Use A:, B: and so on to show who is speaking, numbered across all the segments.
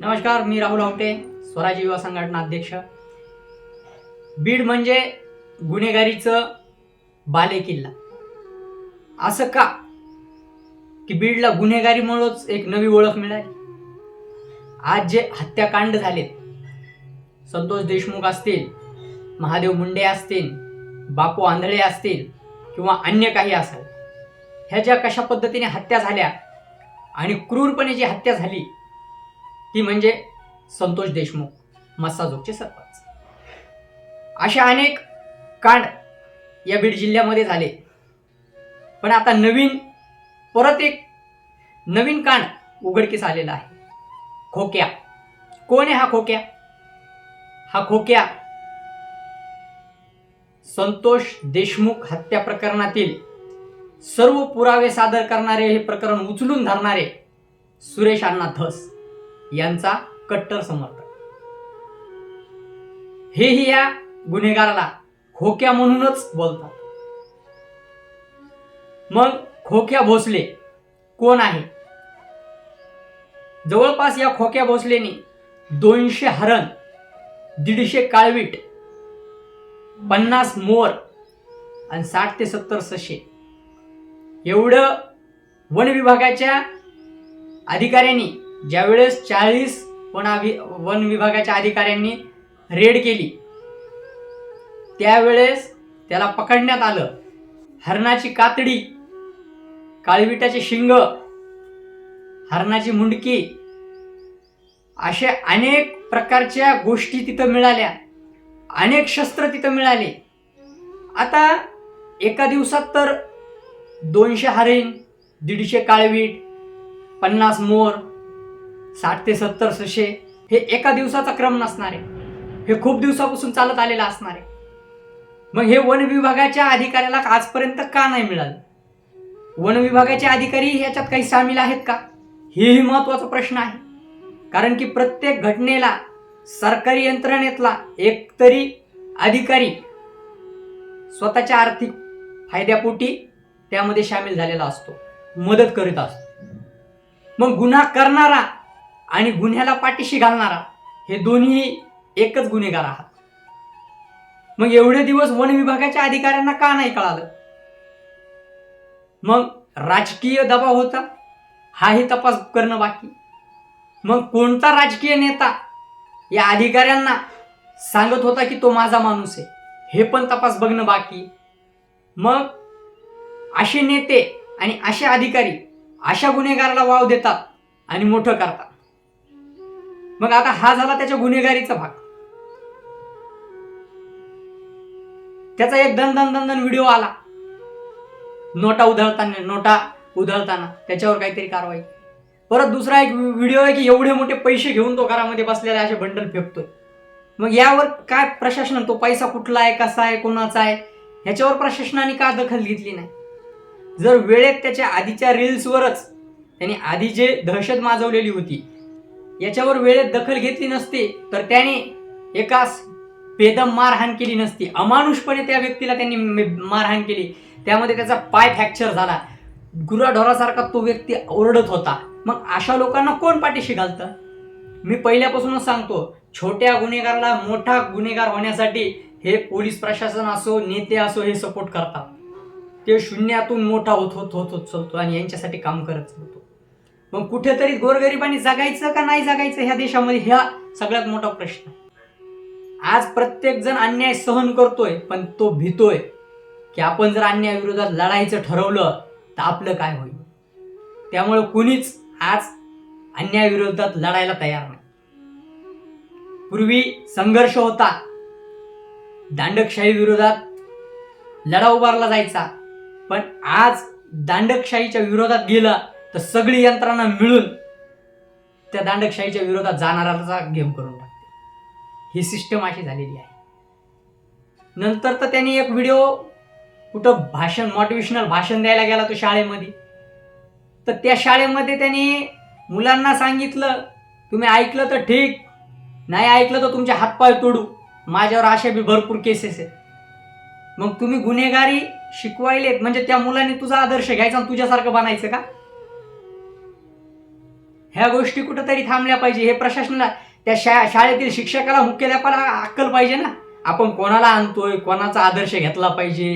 A: नमस्कार मी राहुल आवटे स्वराज्य युवा संघटना अध्यक्ष. बीड म्हणजे गुन्हेगारीचं बालेकिल्ला असं का? की बीडला गुन्हेगारीमुळंच एक नवी ओळख मिळाली. आज जे हत्याकांड झालेत संतोष देशमुख असतील महादेव मुंडे असतील बापू आंधळे असतील किंवा अन्य काही असाल ह्या ज्या कशा पद्धतीने हत्या झाल्या आणि क्रूरपणे जी हत्या झाली ती म्हणजे संतोष देशमुख मस्साजोगचे सरपंच. अशा अनेक कांड या बीड जिल्ह्यामध्ये झाले. पण आता नवीन परत एक नवीन कांड उघडकीस आलेला आहे. खोक्या. कोण आहे हा खोक्या? हा खोक्या संतोष देशमुख हत्या प्रकरणातील सर्व पुरावे सादर करणारे हे प्रकरण उचलून धरणारे सुरेश अण्णा धस. यांचा कट्टर समर्थक. हेही या गुन्हेगाराला खोक्या म्हणूनच बोलतात. मग खोक्या भोसले कोण आहे? जवळपास या खोक्या भोसलेने दोनशे हरण दीडशे काळवीट पन्नास मोर आणि साठ ते सत्तर सशे. एवढं वन विभागाच्या अधिकाऱ्यांनी ज्यावेळेस चाळीस वनाभि वन विभागाच्या अधिकाऱ्यांनी रेड केली त्यावेळेस त्याला पकडण्यात आलं. हरणाची कातडी काळविटाचे शिंग हरणाची मुंडकी अशा अनेक प्रकारच्या गोष्टी तिथं मिळाल्या. अनेक शस्त्र तिथं मिळाले. आता एका दिवसात तर दोनशे हरिण दीडशे काळवीट पन्नास मोर साठ ते सत्तर सशे हे एका दिवसाचा क्रम नसणार. आहे हे खूप दिवसापासून चालत आलेलं असणार. आहे मग हे वन विभागाच्या अधिकाऱ्याला आजपर्यंत का नाही मिळालं? वन विभागाचे अधिकारी ह्याच्यात काही सामील आहेत का? हेही महत्त्वाचा प्रश्न आहे. कारण की प्रत्येक घटनेला सरकारी यंत्रणेतला एक तरी अधिकारी स्वतःच्या आर्थिक फायद्यापोटी त्यामध्ये सामील झालेला असतो मदत करीत असतो. मग गुन्हा करणारा आणि गुन्ह्याला पाठीशी घालणारा हे दोन्ही एकच गुन्हेगार आहात. मग एवढे दिवस वन विभागाच्या अधिकाऱ्यांना का नाही कळालं? मग राजकीय दबाव होता? हाही तपास करणं बाकी. मग कोणता राजकीय नेता या अधिकाऱ्यांना सांगत होता की तो माझा माणूस आहे? हे पण तपास बघणं बाकी. मग असे नेते आणि असे अधिकारी अशा गुन्हेगाराला वाव देतात आणि मोठं करतात. मग आता हा झाला त्याच्या गुन्हेगारीचा भाग. त्याचा एक दन दन दन दन व्हिडिओ आला. नोटा उधळताना नोटा उधळताना त्याच्यावर काहीतरी कारवाई. परत दुसरा एक व्हिडिओ आहे की एवढे मोठे पैसे घेऊन तो घरामध्ये बसलेला असे बंडल फेकतोय. मग यावर काय प्रशासन तो पैसा कुठला आहे कसा आहे कोणाचा आहे ह्याच्यावर प्रशासनाने का दखल घेतली नाही? जर वेळेत त्याच्या आधीच्या रील्सवरच त्यांनी आधी जे दहशत माजवलेली होती याच्यावर वेळेत दखल घेतली नसती तर त्याने एका बेदम मारहाण केली नसती. अमानुषपणे त्या व्यक्तीला त्यांनी मारहाण केली. त्यामध्ये त्याचा पाय फ्रॅक्चर झाला. गुराढोरासारखा तो व्यक्ती ओरडत होता. मग अशा लोकांना कोण पाठीशी घालतं? मी पहिल्यापासूनच सांगतो छोट्या गुन्हेगाराला मोठा गुन्हेगार होण्यासाठी हे पोलीस प्रशासन असो नेते असो हे सपोर्ट करतात. ते शून्यातून मोठा होत होत होत होत चालतो आणि यांच्यासाठी काम करत चालतो. मग कुठेतरी गोरगरिबांनी जगायचं का नाही जगायचं ह्या देशामध्ये ह्या सगळ्यात मोठा प्रश्न. आज प्रत्येक जण अन्याय सहन करतोय पण तो भीतोय. की आपण जर अन्यायाविरोधात लढायचं ठरवलं तर आपलं काय होईल? त्यामुळे कुणीच आज अन्यायाविरोधात लढायला तयार नाही. पूर्वी संघर्ष होता. दांडकशाही विरोधात लढा उभारला जायचा. पण आज दांडकशाहीच्या विरोधात गेला तर सगळी यंत्रणा मिळून त्या दांडकशाहीच्या विरोधात जाणाऱ्याचा गेम करून टाकते. ही सिस्टम अशी झालेली आहे. नंतर तर त्यांनी एक व्हिडिओ कुठं भाषण मोटिवेशनल भाषण द्यायला गेला तो शाळेमध्ये. तर त्या शाळेमध्ये त्यांनी मुलांना सांगितलं तुम्ही ऐकलं तर ठीक नाही ऐकलं तर तुमचे हातपाय तोडू. माझ्यावर अशा बी भरपूर केसेस आहेत. मग तुम्ही गुन्हेगारी शिकवायलेत म्हणजे त्या मुलाने तुझा आदर्श घ्यायचा आणि तुझ्यासारखं बनायचं का? ह्या गोष्टी कुठंतरी थांबल्या पाहिजे. हे प्रशासनाला त्या शा शाळेतील शिक्षकाला मुख्याध्यापाला अक्कल पाहिजे ना. आपण कोणाला आणतोय? कोणाचा आदर्श घेतला पाहिजे?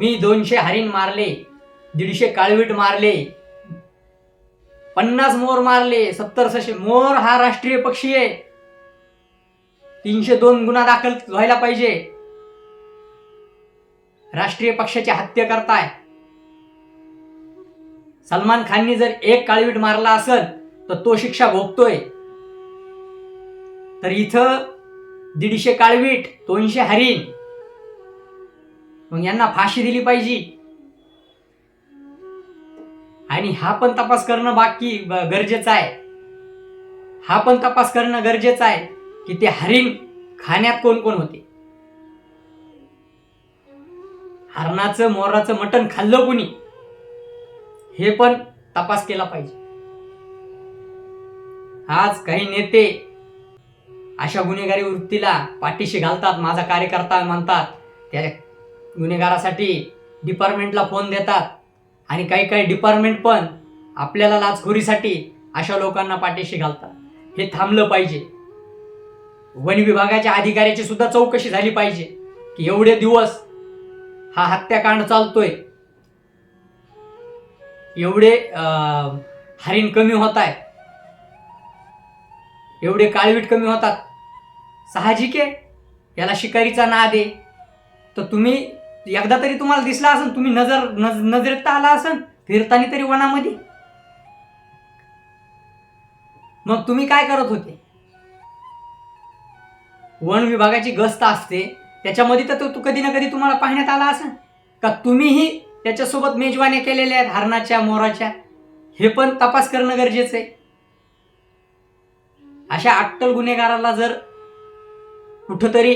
A: मी दोनशे हरिण मारले दीडशे काळवीट मारले पन्नास मोर मारले सत्तर सशे मोर हा राष्ट्रीय पक्षी आहे. तीनशे दोन गुन्हा दाखल व्हायला पाहिजे. राष्ट्रीय पक्षाची हत्या करताय सलमान खाननी जर एक काळवीट मारला असेल तर तो शिक्षा भोगतोय. तर इथं दीडशे काळवीट दोनशे हरिण. मग यांना फाशी दिली पाहिजे. आणि हा पण तपास करणं बाकी गरजेचं आहे. हा पण तपास करणं गरजेचं आहे की ते हरिण खाण्यात कोण कोण होते? हरणाचं मोराचं मटण खाल्लं कोणी? हे पण तपास केला पाहिजे. आज काही नेते अशा गुन्हेगारी वृत्तीला पाठीशी घालतात माझा कार्यकर्ता म्हणतात त्या गुन्हेगारासाठी डिपार्टमेंटला फोन देतात आणि काही काही डिपार्टमेंट पण आपल्याला लाचखोरीसाठी अशा लोकांना पाठीशी घालतात. हे थांबलं पाहिजे. वन विभागाच्या अधिकाऱ्याची सुद्धा चौकशी झाली पाहिजे की एवढे दिवस हा हत्याकांड चालतोय. एवढे हरिण कमी होत आहे एवढे काळवीट कमी होतात. साहजिक आहे याला शिकारीचा नाद आहे. तर तुम्ही एकदा तरी तुम्हाला दिसला असेल तुम्ही नजर नज नजरेत आला असेल फिरताना तरी वनामध्ये. मग तुम्ही काय करत होते? वन विभागाची गस्त असते त्याच्यामध्ये तर तो तो कधी ना कधी तुम्हाला पाहण्यात आला असेल का तुम्हीही त्याच्यासोबत मेजवान्या केलेल्या आहेत हरणाच्या मोराच्या. हे पण तपास करणं गरजेचं आहे. अशा अट्टल गुन्हेगाराला जर कुठंतरी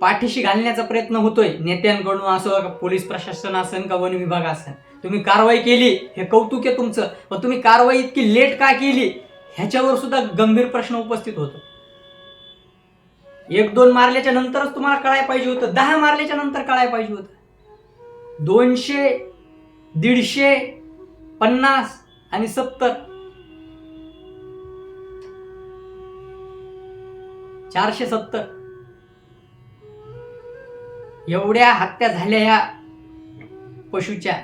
A: पाठीशी घालण्याचा प्रयत्न होतोय नेत्यांकडून असो का पोलीस प्रशासन असेल का वन विभाग असेल तुम्ही कारवाई केली हे कौतुक आहे तुमचं पण तुम्ही कारवाई इतकी लेट का केली ह्याच्यावर सुद्धा गंभीर प्रश्न उपस्थित होतो. एक दोन मारल्याच्या नंतरच तुम्हाला कळायला पाहिजे होतं दहा मारल्याच्या नंतर कळायला पाहिजे होतं. दोनशे दीडशे पन्नास आणि सत्तर. चारशे सत्तर. एवढ्या हत्या झाल्या ह्या पशूच्या.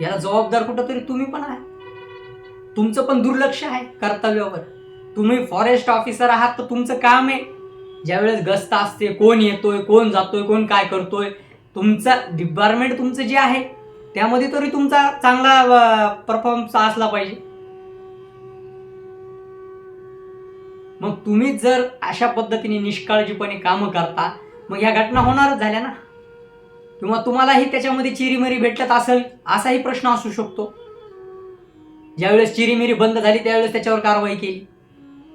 A: याला जबाबदार कुठंतरी तुम्ही पण आहे तुमचं पण दुर्लक्ष आहे कर्तव्यावर. तुम्ही फॉरेस्ट ऑफिसर आहात तर तुमचं काम आहे. ज्यावेळेस गस्त असते कोण येतोय कोण जातोय कोण काय करतोय तुमचा डिपार्टमेंट तुमचं जे आहे त्यामध्ये तरी तुमचा चांगला परफॉर्मन्स असला पाहिजे. मग तुम्ही जर अशा पद्धतीने निष्काळजीपणे कामं करता मग ह्या घटना होणारच झाल्या ना? किंवा तुम्हालाही त्याच्यामध्ये चिरीमिरी भेटत असेल असाही प्रश्न असू शकतो. ज्यावेळेस चिरीमिरी बंद झाली त्यावेळेस त्याच्यावर कारवाई केली.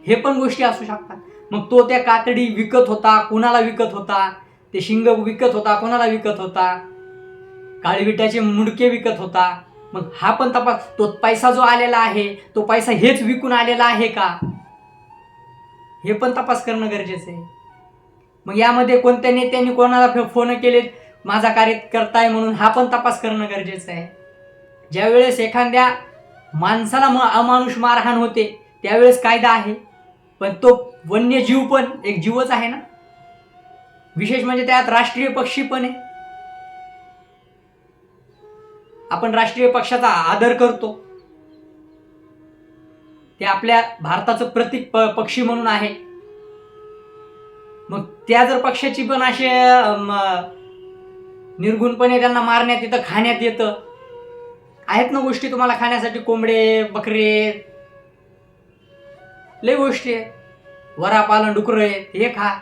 A: हे पण गोष्टी असू शकतात. मग तो त्या कातडी विकत होता कुणाला विकत होता? ते शिंग विकत होता कोणाला विकत होता? काळीविट्याचे मुडके विकत होता. मग हा पण तपास तो पैसा जो आलेला आहे तो पैसा हेच विकून आलेला आहे का? हे पण तपास करणं गरजेचं आहे. मग यामध्ये कोणत्या नेत्यांनी कोणाला फोन केलेत? माझा कार्य करताय म्हणून हा पण तपास करणं गरजेचं आहे. ज्यावेळेस एखाद्या माणसाला म अमानुष मारहाण होते त्यावेळेस कायदा आहे. पण तो वन्यजीव पण एक जीवच आहे ना? विशेष म्हणजे त्यात राष्ट्रीय पक्षी पण आहे. आपण राष्ट्रीय पक्षाचा आदर करतो. ते आपल्या भारताचं प्रतीक प- पक्षी म्हणून आहे. मग त्या जर पक्षाची पण असे निर्गुणपणे त्यांना मारण्यात येतं खाण्यात येतं. आहेत ना गोष्टी तुम्हाला खाण्यासाठी? कोंबडे बकरे. लय गोष्टी आहेत वरा पालन डुकर आहे. हे खा.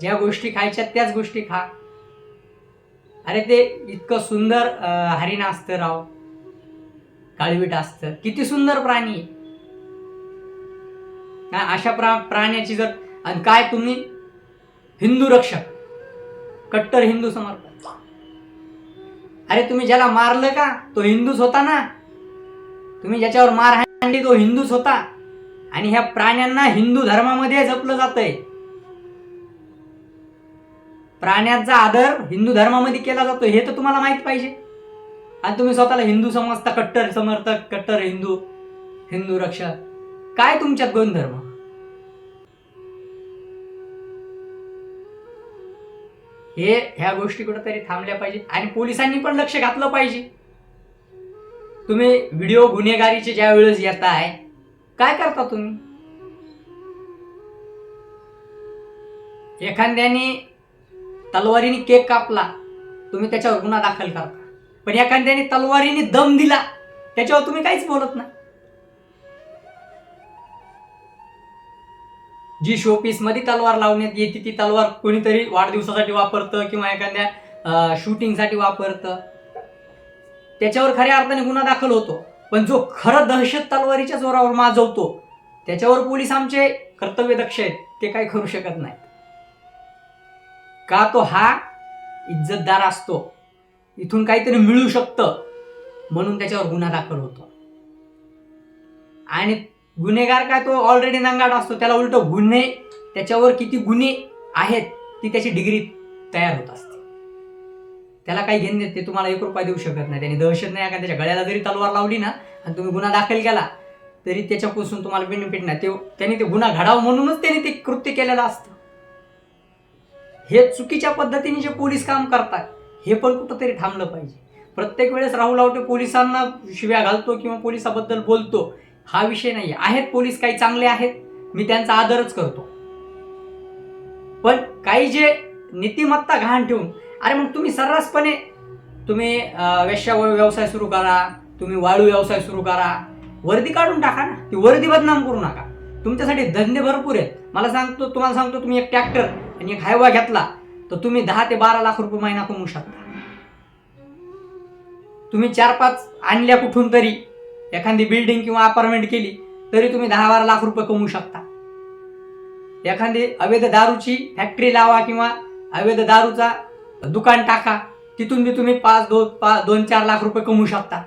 A: ज्या गोष्टी खायच्या त्याच गोष्टी खा. अरे ते इतकं सुंदर हरिण असतं राव. काळवीट असतं किती सुंदर प्राणी. अशा प्रा प्राण्याची जर आणि काय तुम्ही? हिंदू रक्षक. कट्टर हिंदू समर्थक अरे तुम्ही ज्याला मारलं का तो हिंदूच होता ना? तुम्ही ज्याच्यावर मार हाणली तो हिंदूच होता. आणि ह्या प्राण्यांना हिंदू धर्मामध्ये जपलं जातंय. प्राण्यांचा आदर हिंदू धर्मामध्ये केला जातो हे तर तुम्हाला माहीत पाहिजे. आणि तुम्ही स्वतःला हिंदू समजता कट्टर समर्थक कट्टर हिंदू हिंदू रक्षक. काय तुमच्यात गुणधर्म? हे ह्या गोष्टी कुठेतरी थांबल्या पाहिजे. आणि पोलिसांनी पण लक्ष घातलं पाहिजे. तुम्ही व्हिडिओ गुन्हेगारीचे ज्या वेळेस येताय काय करता तुम्ही? एखाद्याने तलवारीने केक कापला. तुम्ही त्याच्यावर गुन्हा दाखल करता पण एखाद्याने तलवारीने दम दिला त्याच्यावर तुम्ही काहीच बोलत नाही. जी शोपीसमध्ये तलवार लावण्यात येते ती तलवार कोणीतरी वाढदिवसासाठी वापरतं किंवा एखाद्या शूटिंगसाठी वापरतं. त्याच्यावर खऱ्या अर्थाने गुन्हा दाखल होतो. पण जो खरं दहशत तलवारीच्या जोरावर माजवतो त्याच्यावर पोलीस आमचे कर्तव्यदक्ष आहेत ते काही करू शकत नाही का तो हा इज्जतदार असतो? इथून काहीतरी मिळू शकतं म्हणून त्याच्यावर गुन्हा दाखल होतो. आणि गुन्हेगार काय तो ऑलरेडी नंगाट असतो त्याला उलट गुन्हे त्याच्यावर किती गुन्हे आहेत ती त्याची डिग्री तयार होत असते. त्याला काही घेणे नाही, ते तुम्हाला एक रुपया देऊ शकत नाही. त्याने दहशत नाही का त्याच्या गळ्याला जरी तलवार लावली ना आणि तुम्ही गुन्हा दाखल केला तरी त्याच्यापासून तुम्हाला बेनिफिट नाही. ते त्याने ते गुन्हा घडावं म्हणूनच त्याने ते कृत्य केलेलं असतं. हे चुकीच्या पद्धतीने जे पोलीस काम करतात हे पण कुठंतरी थांबलं पाहिजे. प्रत्येक वेळेस राहुल आवटे पोलिसांना शिव्या घालतो किंवा पोलिसाबद्दल बोलतो हा विषय नाही आहेत पोलीस काही चांगले आहेत मी त्यांचा आदरच करतो. पण काही जे नीतिमत्ता घाण ठेवून अरे मग तुम्ही सर्रासपणे तुम्ही वेश्या व्यवसाय सुरू करा तुम्ही वाळू व्यवसाय सुरू करा वर्दी काढून टाका ना. ती वर्दी बदनाम करू नका. तुमच्यासाठी धंदे भरपूर आहेत. मला सांगतो तुम्हाला सांगतो तुम्ही एक ट्रॅक्टर आणि एक हायवा घेतला तर तुम्ही दहा ते बारा लाख रुपये महिना कमवू शकता. तुम्ही चार पाच आणल्या कुठून तरी एखादी बिल्डिंग किंवा अपार्टमेंट केली तरी तुम्ही दहा बारा लाख रुपये कमवू शकता. एखादी अवैध दारूची फॅक्टरी लावा किंवा अवैध दारूचा दुकान टाका तिथून बी तुम्ही पाच दोन पाच दोन चार लाख रुपये कमवू शकता.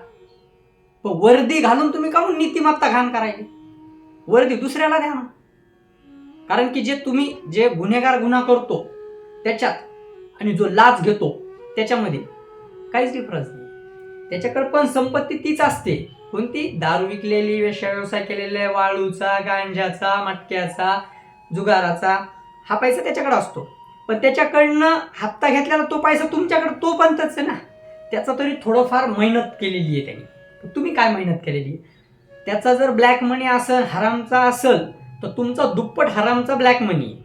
A: पण वर्दी घालून तुम्ही कामून नीतिमत्ता घाण करायची वर्दी दुसऱ्याला द्या ना. कारण की जे तुम्ही जे गुन्हेगार गुन्हा करतो त्याच्यात आणि जो लाच घेतो त्याच्यामध्ये काहीच डिफरन्स नाही. त्याच्याकडे पण संपत्ती तीच असते. कोणती? दारू विकलेली व्यवसाय केलेला वाळूचा गांजाचा मटक्याचा जुगाराचा हा पैसा त्याच्याकडे असतो. पण त्याच्याकडनं हप्ता घेतलेला तो पैसा तुमच्याकडे तो पण तच आहे ना. त्याचा तरी थोडंफार मेहनत केलेली आहे त्यांनी. तुम्ही काय मेहनत केलेली आहे? त्याचा जर ब्लॅक मनी असेल हरामचा असेल तर तुमचा दुप्पट हरामचा ब्लॅक मनी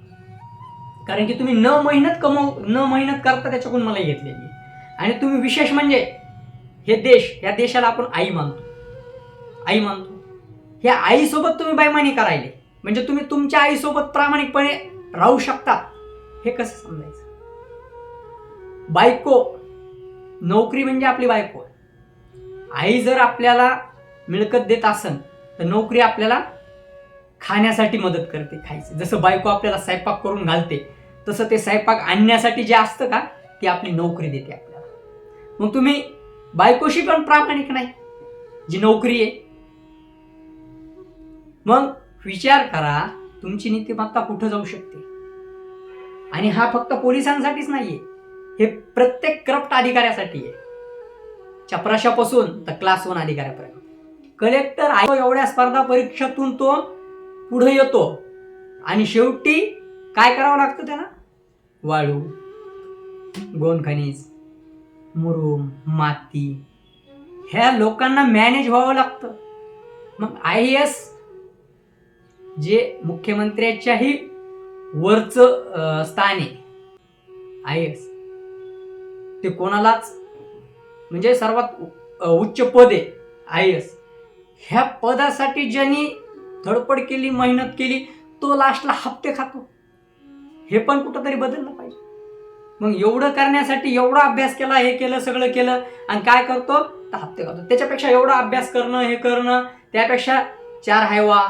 A: कारण की तुम्ही न मेहनत कमव न मेहनत करता त्याच्याकडून मला घेतलेली आणि तुम्ही विशेष म्हणजे हे देश या देशाला आपण आई मानतो. आई मानतो. ह्या आईसोबत तुम्ही बैमानी करायले. म्हणजे तुम्ही तुमच्या आईसोबत प्रामाणिकपणे राहू शकता. हे कसं समजायचं? बायको नोकरी म्हणजे आपली बायको. आई जर आपल्याला मिळकत देत असन तर नोकरी आपल्याला खाण्यासाठी मदत करते खायचं. जसं बायको आपल्याला स्वयंपाक करून घालते तसं ते स्वयंपाक आणण्यासाठी जे असतं का ती आपली नोकरी देते आपल्याला. मग तुम्ही बायकोशी पण प्रामाणिक नाही जी नोकरी आहे. मग विचार करा तुमची नीतिमत्ता कुठं जाऊ शकते? आणि हा फक्त पोलिसांसाठीच नाहीये हे प्रत्येक करप्ट अधिकाऱ्यासाठी आहे. चपराशापासून तर क्लास वन अधिकाऱ्यापर्यंत. कलेक्टर आहे. एवढ्या स्पर्धा परीक्षेतून तो पुढे येतो. आणि शेवटी काय करावं लागतं त्याला? वाळू गोन खनिज मुरुम माती. ह्या लोकांना मॅनेज व्हावं लागतं. मग आय एस जे मुख्यमंत्र्याच्याही वरचं स्थान आहे आय एस ते कोणालाच म्हणजे सर्वात उच्च पद आहे आय एस ह्या पदासाठी ज्यांनी धडपड केली मेहनत केली तो लास्टला हप्ते खातो. हे पण कुठंतरी बदललं पाहिजे. मग एवढं करण्यासाठी एवढा अभ्यास केला हे केलं सगळं केलं आणि काय करतो? तर हप्ते खातो. त्याच्यापेक्षा एवढा अभ्यास करणं हे करणं त्यापेक्षा चार हायवा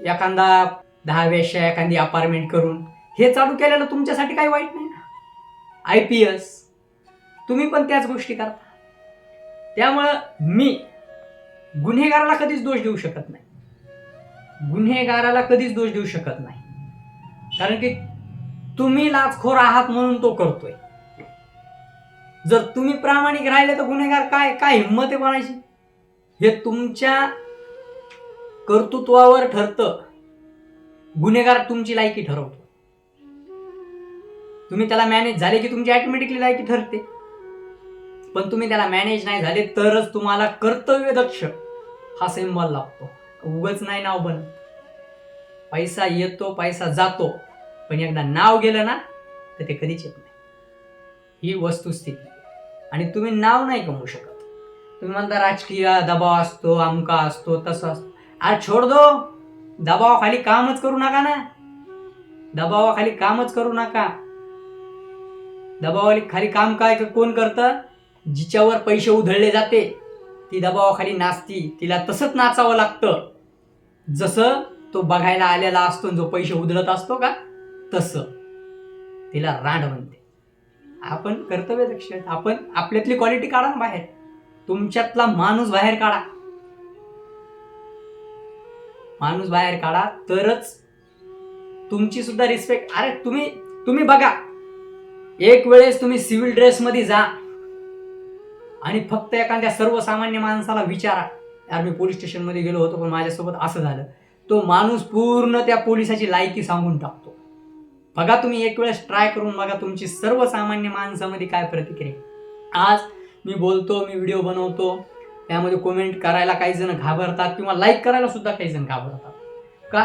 A: एखादा दहा वेशा एखादी अपार्टमेंट करून हे चालू केलेलं तुमच्यासाठी काही वाईट नाही ना. आय पी एस तुम्ही पण त्याच गोष्टी करता. त्यामुळं मी गुन्हेगाराला कधीच दोष देऊ शकत नाही. गुन्हेगाराला कधीच दोष देऊ शकत नाही. कारण की तुम्ही लाचखोर आहात म्हणून तो करतोय. जर तुम्ही प्रामाणिक राहिले तर गुन्हेगार काय काय हिंमत आहे कोणाची? हे तुमच्या कर्तृत्वावर ठरतं. गुन्हेगार तुमची लायकी ठरवतो. तुम्ही त्याला मॅनेज झाले की तुमची ऑटोमॅटिकली लायकी ठरते. पण तुम्ही त्याला मॅनेज नाही झाले तरच तुम्हाला कर्तव्य दक्ष हा सिम्बॉल लागतो. उगच नाही नाव बन पैसा येतो पैसा जातो. पण एकदा नाव गेलं ना तर ते कधीच येत नाही. ही वस्तुस्थिती. आणि तुम्ही नाव नाही कमवू शकत. तुम्ही म्हणता राजकीय दबाव असतो अमका असतो तसं असतो. आज छोड दो. दबावाखाली कामच करू नका ना. दबावाखाली कामच करू नका. दबावाली खाली काम काय कोण करतं? जिच्यावर पैसे उधळले जाते. ती दबावाखाली नाचती तिला तसंच नाचावं लागतं. जसं तो बघायला आलेला असतो जो पैसे उधळत असतो का तसं. तिला रांड म्हणते. आपण कर्तव्य दक्ष आपण आपल्यातली क्वालिटी काढा ना बाहेर. तुमच्यातला माणूस बाहेर काढा. माणूस बाहेर काढा तरच तुमची सुद्धा रिस्पेक्ट अरे तुम्ही तुम्ही बघा. एक वेळेस तुम्ही सिव्हिल ड्रेसमध्ये जा. आणि फक्त एखाद्या सर्वसामान्य माणसाला विचारा. यार मी पोलीस स्टेशनमध्ये गेलो होतो पण माझ्यासोबत असं झालं. तो माणूस पूर्ण त्या पोलिसाची लायकी सांगून टाकतो. बघा तुम्ही एक वेळेस ट्राय करून बघा तुमची सर्वसामान्य माणसामध्ये काय प्रतिक्रिया आज मी बोलतो मी व्हिडिओ बनवतो. त्यामध्ये कमेंट करायला काही जण घाबरतात किंवा लाईक करायला सुद्धा काही जण घाबरतात. का?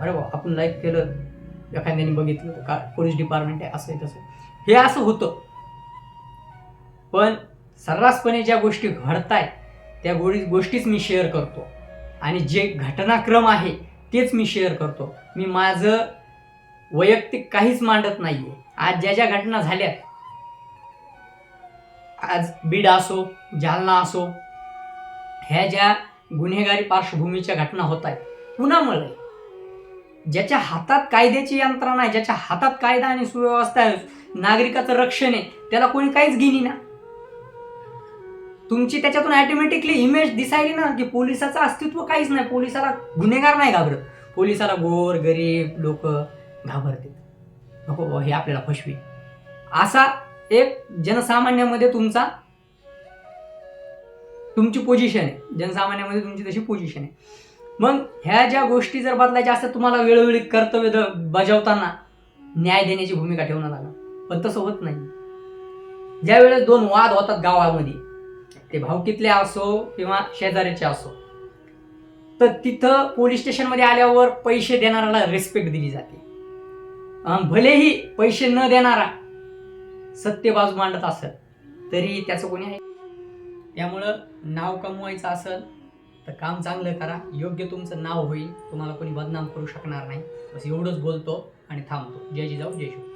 A: अरे वा आपण लाईक केलं. एखाद्याने बघितलं का? पोलीस डिपार्टमेंट आहे असं आहे तसं हे असं होतं. पण सर्रासपणे ज्या गोष्टी घडतायत त्या गोडी गोष्टीच मी शेअर करतो. आणि जे घटनाक्रम आहे तेच मी शेअर करतो. मी माझं वैयक्तिक काहीच मांडत नाहीये. आज ज्या ज्या घटना झाल्या आज बीड असो जालना असो ह्या ज्या गुन्हेगारी पार्श्वभूमीच्या घटना होत आहेत कुणामुळे ज्याच्या हातात कायद्याची यंत्रणा आहे ज्याच्या हातात कायदा आणि सुव्यवस्था आहे नागरिकाचं रक्षण आहे त्याला कोणी काहीच घेणी ना तुमची त्याच्यातून ऑटोमॅटिकली इमेज दिसायली ना की पोलिसाचं अस्तित्व काहीच नाही पोलिसाला गुन्हेगार नाही घाबरत. पोलिसाला गोर गरीब लोक घाबरते नको हे आपल्याला फसवी. असा एक जनसामान्यामध्ये तुमचा तुमची पोझिशन आहे. जनसामान्यामध्ये तुमची तशी पोझिशन आहे. मग ह्या ज्या गोष्टी जर बदलायच्या असतात तुम्हाला वेळोवेळी कर्तव्य बजावताना न्याय देण्याची भूमिका ठेवणं लागलं. पण तसं होत नाही. ज्या वेळेस दोन वाद होतात गावामध्ये ते भावकीतले असो किंवा शेजाऱ्याचे असो. तर तिथं पोलीस स्टेशनमध्ये आल्यावर पैसे देणाऱ्याला रिस्पेक्ट दिली जाते. भलेही पैसे न देणारा सत्य बाजू मांडत असेल तरी त्याचं कोणी आहे? त्यामुळं नाव कमवायचं असेल तर काम चांगलं करा. योग्य तुमचं नाव होईल. तुम्हाला कोणी बदनाम करू शकणार नाही. बस एवढंच बोलतो आणि थांबतो. जय जिजाऊ जय शिव.